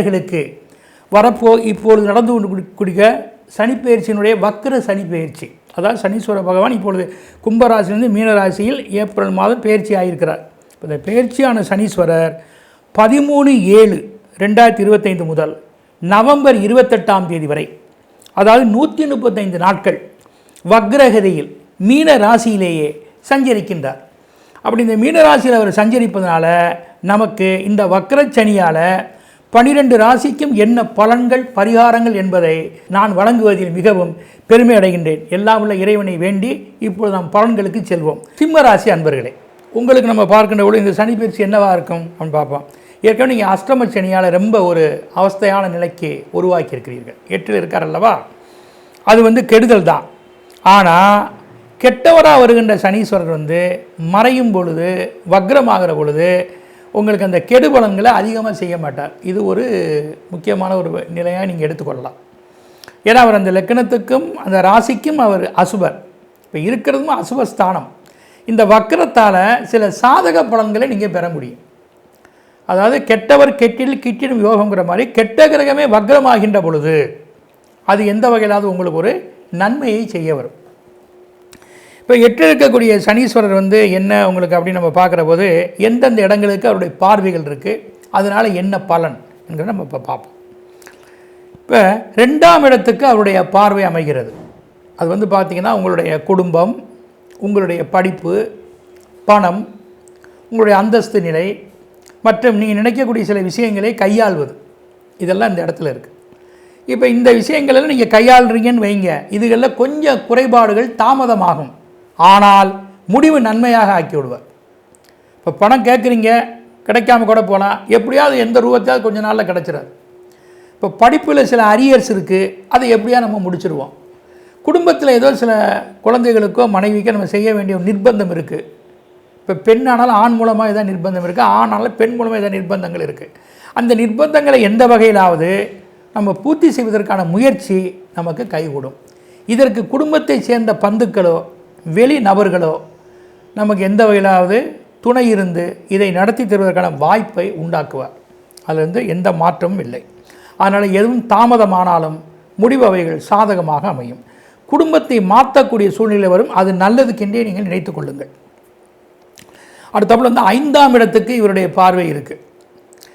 நேயர்களுக்கு வரப்போ இப்பொழுது நடந்து கொண்டு குடிக்க சனிப்பெயர்ச்சியினுடைய வக்கர சனிப்பெயர்ச்சி. அதாவது சனீஸ்வர பகவான் இப்பொழுது கும்பராசிலிருந்து மீனராசியில் ஏப்ரல் மாதம் பெயர்ச்சி ஆகியிருக்கிறார். இந்த பெயர்ச்சியான சனீஸ்வரர் பதிமூணு ஏழு ரெண்டாயிரத்தி இருபத்தைந்து முதல் நவம்பர் இருபத்தெட்டாம் தேதி வரை அதாவது நூற்றி முப்பத்தைந்து நாட்கள் வக்ரகதியில் மீன ராசியிலேயே சஞ்சரிக்கின்றார். அப்படி இந்த மீன ராசியில் அவர் சஞ்சரிப்பதனால நமக்கு இந்த வக்ரச்சனியால் பனிரெண்டு ராசிக்கும் என்ன பலன்கள் பரிகாரங்கள் என்பதை நான் வழங்குவதில் மிகவும் பெருமை அடைகின்றேன். எல்லாம் உள்ள இறைவனை வேண்டி இப்பொழுது நாம் பலன்களுக்கு செல்வோம். சிம்ம ராசி அன்பர்களே உங்களுக்கு நம்ம பார்க்கின்ற பொழுது இந்த சனி பயிற்சி என்னவாக இருக்கும் அப்படின்னு பார்ப்போம். ஏற்கனவே நீங்கள் அஷ்டம சனியால் ரொம்ப ஒரு அவஸ்தையான நிலைக்கு உருவாக்கி இருக்கிறீர்கள் எட்டில் இருக்கார் அல்லவா? அது வந்து கெடுதல் தான். ஆனால் கெட்டவராக வருகின்ற சனீஸ்வரர் வந்து மறையும் பொழுது வக்ரமாகிற பொழுது உங்களுக்கு அந்த கெடுபலன்களை அதிகமாக செய்ய மாட்டார். இது ஒரு முக்கியமான ஒரு நிலையாக நீங்கள் எடுத்துக்கொள்ளலாம். ஏன்னா அவர் அந்த லக்கணத்துக்கும் அந்த ராசிக்கும் அவர் அசுபர். இப்போ இருக்கிறதும் அசுப ஸ்தானம். இந்த வக்கரத்தால் சில சாதக பலன்களை நீங்கள் பெற முடியும். அதாவது கெட்டவர் கெட்டில் கிட்டிடும் யோகங்கிற மாதிரி கெட்ட கிரகமே வக்ரமாகின்ற பொழுது அது எந்த வகையிலாவது உங்களுக்கு ஒரு நன்மையை செய்ய வரும். இப்போ எட்டு இருக்கக்கூடிய சனீஸ்வரர் வந்து என்ன உங்களுக்கு அப்படின்னு நம்ம பார்க்குற போது எந்தெந்த இடங்களுக்கு அவருடைய பார்வைகள் இருக்குது அதனால் என்ன பலன் என்கிறத நம்ம இப்போ பார்ப்போம். இப்போ ரெண்டாம் இடத்துக்கு அவருடைய பார்வை அமைகிறது. அது வந்து பார்த்திங்கன்னா உங்களுடைய குடும்பம் உங்களுடைய படிப்பு பணம் உங்களுடைய அந்தஸ்து நிலை மற்றும் நீங்கள் நினைக்கக்கூடிய சில விஷயங்களை கையாள்வது. இதெல்லாம் இந்த இடத்துல இருக்குது இப்போ இந்த விஷயங்களெல்லாம் நீங்கள் கையாளுறீங்கன்னு வைங்க. இதுகளில் கொஞ்சம் குறைபாடுகள் தாமதமாகும். ஆனால் முடிவு நன்மையாக ஆக்கி விடுவார் இப்போ பணம் கேட்குறீங்க கிடைக்காம கூட போகலாம். எப்படியாவது எந்த ரூபத்தையாவது கொஞ்ச நாளில் கிடச்சிடாது இப்போ படிப்பில் சில அரியர்ஸ் இருக்குது அதை எப்படியா நம்ம முடிச்சிருவோம். குடும்பத்தில் ஏதோ சில குழந்தைகளுக்கோ மனைவிக்கோ நம்ம செய்ய வேண்டிய ஒரு நிர்பந்தம் இருக்குது இப்போ பெண்ணானாலும் ஆண் மூலமாக ஏதாவது நிர்பந்தம் இருக்குது ஆனாலும் பெண் மூலமாக ஏதாவது நிர்பந்தங்கள் இருக்குது அந்த நிர்பந்தங்களை எந்த வகையிலாவது நம்ம பூர்த்தி செய்வதற்கான முயற்சி நமக்கு கைகூடும். இதற்கு குடும்பத்தை சேர்ந்த பந்துக்களோ வெளி நபர்களோ நமக்கு எந்த வகையிலாவது துணை இருந்து இதை நடத்தி தருவதற்கான வாய்ப்பை உண்டாக்குவார். அதிலிருந்து வந்து எந்த மாற்றமும் இல்லை. அதனால் எதுவும் தாமதமானாலும் முடிவு அவைகள் சாதகமாக அமையும். குடும்பத்தை மாற்றக்கூடிய சூழ்நிலை வரும். அது நல்லதுக்கென்றே நீங்கள் நினைத்து கொள்ளுங்கள். அடுத்தப்பல வந்து ஐந்தாம் இடத்துக்கு இவருடைய பார்வை இருக்குது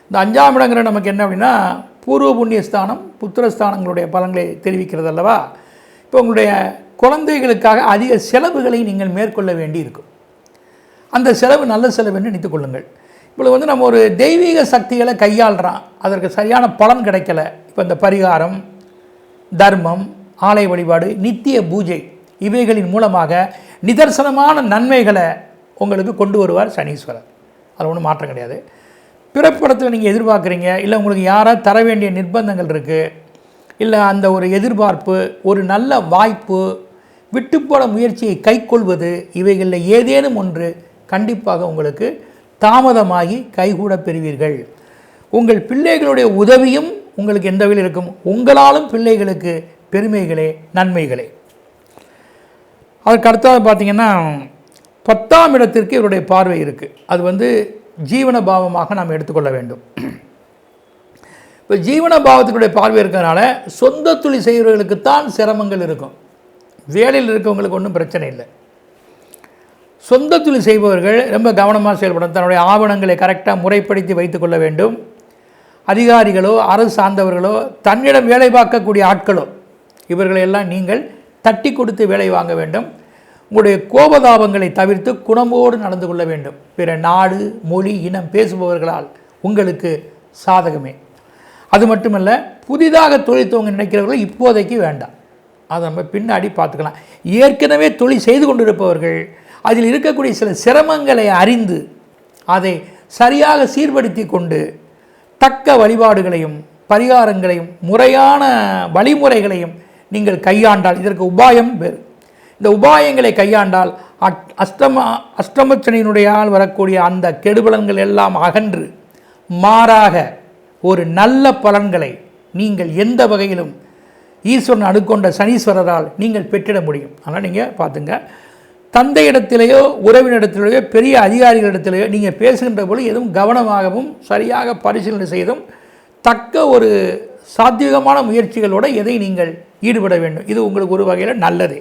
இந்த அஞ்சாம் இடங்கிற நமக்கு என்ன அப்படின்னா பூர்வ புண்ணியஸ்தானம் புத்திரஸ்தானங்களுடைய பலன்களை தெரிவிக்கிறது அல்லவா? இப்போ உங்களுடைய குழந்தைகளுக்காக அதிக செலவுகளை நீங்கள் மேற்கொள்ள வேண்டி இருக்கும் அந்த செலவு நல்ல செலவு என்று நினைத்துக் கொள்ளுங்கள். இப்போ வந்து நம்ம ஒரு தெய்வீக சக்திகளை கையாளுறான். அதற்கு சரியான பலன் கிடைக்கல. இப்போ இந்த பரிகாரம் தர்மம் ஆலய வழிபாடு நித்திய பூஜை இவைகளின் மூலமாக நிதர்சனமான நன்மைகளை உங்களுக்கு கொண்டு வருவார் சனீஸ்வரர். அது ஒன்றும் மாற்றம் கிடையாது. பிறப்படத்தில் நீங்கள் எதிர்பார்க்குறீங்க. இல்லை உங்களுக்கு யாராவது தர வேண்டிய நிர்பந்தங்கள் இருக்குது இல்லை அந்த ஒரு எதிர்பார்ப்பு ஒரு நல்ல வாய்ப்பு விட்டுப்போட முயற்சியை கைக்கொள்வது இவைகளில் ஏதேனும் ஒன்று கண்டிப்பாக உங்களுக்கு தாமதமாகி கைகூட பெறுவீர்கள். உங்கள் பிள்ளைகளுடைய உதவியும் உங்களுக்கு எந்த வகையில் இருக்கும்? உங்களாலும் பிள்ளைகளுக்கு பெருமைகளே நன்மைகளே. அதற்கு அடுத்தது பார்த்தீங்கன்னா பத்தாம் இடத்திற்கு இவருடைய பார்வை இருக்குது அது வந்து ஜீவன பாவமாக நாம் எடுத்துக்கொள்ள வேண்டும். இப்போ ஜீவன பாவத்தினுடைய பார்வை இருக்கிறதுனால சொந்த தொழில் செய்கிறவர்களுக்குத்தான் சிரமங்கள் இருக்கும். வேலையில் இருக்கவங்களுக்கு ஒன்றும் பிரச்சனை இல்லை. சொந்த தொழில் செய்பவர்கள் ரொம்ப கவனமாக செயல்படும் தன்னுடைய ஆவணங்களை கரெக்டாக முறைப்படுத்தி வைத்துக்கொள்ள வேண்டும். அதிகாரிகளோ அரசு சார்ந்தவர்களோ தன்னிடம் வேலை பார்க்கக்கூடிய ஆட்களோ இவர்களையெல்லாம் நீங்கள் தட்டி கொடுத்து வேலை வாங்க வேண்டும். உங்களுடைய கோபதாபங்களை தவிர்த்து குணமோடு நடந்து கொள்ள வேண்டும். பிற நாடு மொழி இனம் பேசுபவர்களால் உங்களுக்கு சாதகமே. அது மட்டுமல்ல புதிதாக தொழில் துவங்க நினைக்கிறவர்கள் இப்போதைக்கு வேண்டாம். அதை நம்ம பின்னாடி பார்த்துக்கலாம். ஏற்கனவே தொழில் செய்து கொண்டிருப்பவர்கள் அதில் இருக்கக்கூடிய சில சிரமங்களை அறிந்து அதை சரியாக சீர்படுத்தி கொண்டு தக்க வழிபாடுகளையும் பரிகாரங்களையும் முறையான வழிமுறைகளையும் நீங்கள் கையாண்டால் இதற்கு உபாயம் பேர் இந்த உபாயங்களை கையாண்டால் அட்- அஷ்டம அஷ்டமச்சனியினுடையால் வரக்கூடிய அந்த கெடுபலன்கள் எல்லாம் அகன்று மாறாக ஒரு நல்ல பலன்களை நீங்கள் எந்த வகையிலும் ஈஸ்வரன் அணுக்கொண்ட சனீஸ்வரரால் நீங்கள் பெற்றிட முடியும். அதனால் நீங்கள் பார்த்துங்க. தந்தையிடத்திலேயோ உறவினிடத்திலேயோ பெரிய அதிகாரிகளிடத்திலேயோ நீங்கள் பேசுகின்ற பொழுது எதுவும் கவனமாகவும் சரியாக பரிசீலனை செய்தும் தக்க ஒரு சாத்வீகமான முயற்சிகளோடு எதை நீங்கள் ஈடுபட வேண்டும். இது உங்களுக்கு ஒரு வகையில் நல்லது.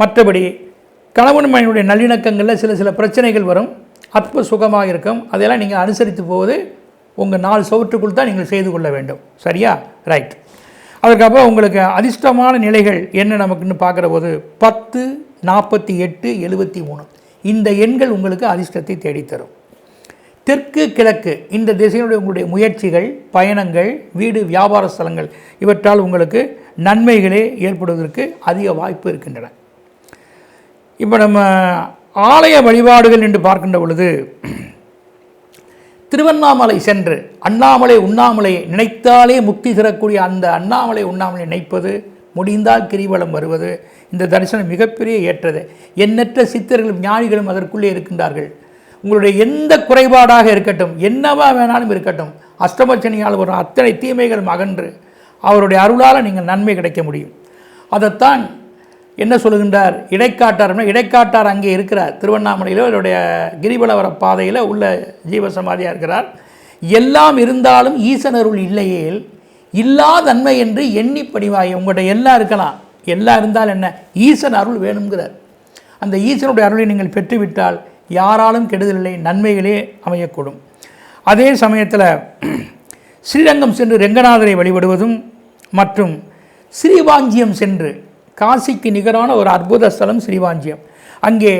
மற்றபடி கணவன் மனைவியுடைய நல்லிணக்கங்களில் சில சில பிரச்சனைகள் வரும். அற்ப சுகமாக இருக்கும். அதையெல்லாம் நீங்கள் அனுசரித்து போவது உங்கள் நாலு சவற்றுக்குள் தான் நீங்கள் செய்து கொள்ள வேண்டும். சரியா? ரைட் அதுக்கப்புறம் உங்களுக்கு அதிர்ஷ்டமான நிலைகள் என்ன நமக்குன்னு பார்க்குற போது பத்து நாற்பத்தி எட்டு எழுபத்தி மூணு. இந்த எண்கள் உங்களுக்கு அதிர்ஷ்டத்தை தேடித்தரும். தெற்கு கிழக்கு இந்த திசையினுடைய உங்களுடைய முயற்சிகள் பயணங்கள் வீடு வியாபார ஸ்தலங்கள் இவற்றால் உங்களுக்கு நன்மைகளே ஏற்படுவதற்கு அதிக வாய்ப்பு இருக்கின்றன. இப்போ நம்ம ஆலய வழிபாடுகள் என்று பார்க்கின்ற பொழுது திருவண்ணாமலை சென்று அண்ணாமலை உண்ணாமலை நினைத்தாலே முக்தி தரக்கூடிய அந்த அண்ணாமலை உண்ணாமலை நினைப்பது முடிந்தால் கிரிவலம் வருவது. இந்த தரிசனம் மிகப்பெரிய ஏற்றது. எண்ணற்ற சித்தர்களும் ஞானிகளும் அதற்குள்ளே இருக்கின்றார்கள். உங்களுடைய எந்த குறைபாடாக இருக்கட்டும் என்னவா வேணாலும் இருக்கட்டும் அஷ்டமச்சனியால் வரும் அத்தனை தீமைகளும் அகன்று அவருடைய அருளால் நீங்கள் நன்மை கிடைக்க முடியும். அதைத்தான் என்ன சொல்லுகின்றார்? இடைக்காட்டார்னா இடைக்காட்டார் அங்கே இருக்கிறார். திருவண்ணாமலையில் அவருடைய கிரிவலவர பாதையில் உள்ள ஜீவசமாதியாக இருக்கிறார். எல்லாம் இருந்தாலும் ஈசன் அருள் இல்லாத இல்லாதன்மை என்று எண்ணி பணிவாய் உங்கள்கிட்ட எல்லாம் இருக்கலாம். எல்லாம் இருந்தால் என்ன? ஈசன் அருள் வேணுங்கிறார் அந்த ஈசனுடைய அருளை நீங்கள் பெற்றுவிட்டால் யாராலும் கெடுதலில்லை நன்மைகளே அமையக்கூடும். அதே சமயத்தில் ஸ்ரீரங்கம் சென்று ரெங்கநாதரை வழிபடுவதும் மற்றும் ஸ்ரீவாஞ்சியம் சென்று காசிக்கு நிகரான ஒரு அற்புத ஸ்தலம் ஸ்ரீவாஞ்சியம் அங்கே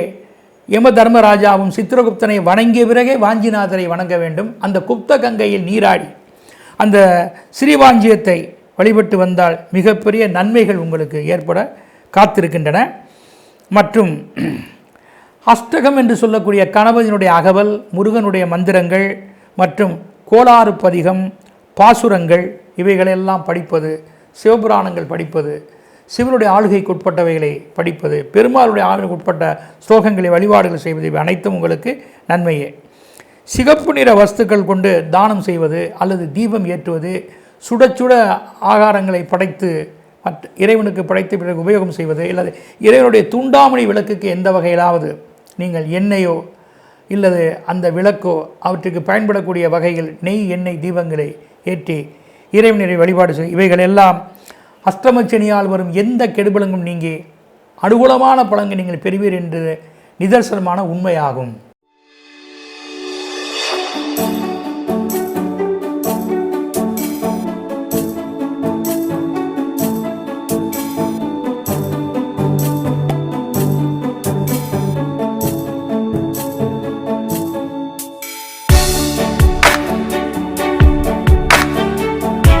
யம தர்மராஜாவும் சித்திரகுப்தனை வணங்கிய பிறகே வாஞ்சிநாதரை வணங்க வேண்டும். அந்த குப்த கங்கையில் நீராடி அந்த ஸ்ரீவாஞ்சியத்தை வழிபட்டு வந்தால் மிகப்பெரிய நன்மைகள் உங்களுக்கு ஏற்பட காத்திருக்கின்றன. மற்றும் அஷ்டகம் என்று சொல்லக்கூடிய கணபதியினுடைய அகவல் முருகனுடைய மந்திரங்கள் மற்றும் கோளாறு பதிகம் பாசுரங்கள் இவைகளெல்லாம் படிப்பது சிவபுராணங்கள் படிப்பது சிவனுடைய ஆளுகைக்கு உட்பட்டவைகளை படிப்பது பெருமாளுடைய ஆளுகைக்கு உட்பட்ட ஸ்லோகங்களை வழிபாடுகள் செய்வது இவை அனைத்தும் உங்களுக்கு நன்மையே. சிகப்பு நிற வஸ்துக்கள் கொண்டு தானம் செய்வது அல்லது தீபம் ஏற்றுவது சுட சுட ஆகாரங்களை படைத்து மற்ற இறைவனுக்கு படைத்து பிறகு உபயோகம் செய்வது அல்லது இறைவனுடைய தூண்டாமணி விளக்குக்கு எந்த வகையிலாவது நீங்கள் எண்ணெயோ இல்லது அந்த விளக்கோ அவற்றுக்கு பயன்படக்கூடிய வகையில் நெய் எண்ணெய் தீபங்களை ஏற்றி இறைவனரை வழிபாடு செய். இவைகள் எல்லாம் அஷ்டமச்சனியால் வரும் எந்த கெடுபலங்கும் நீங்கி அனுகூலமான பலன்கள் நீங்கள் பெறுவீர் என்று நிதர்சனமான உண்மையாகும்.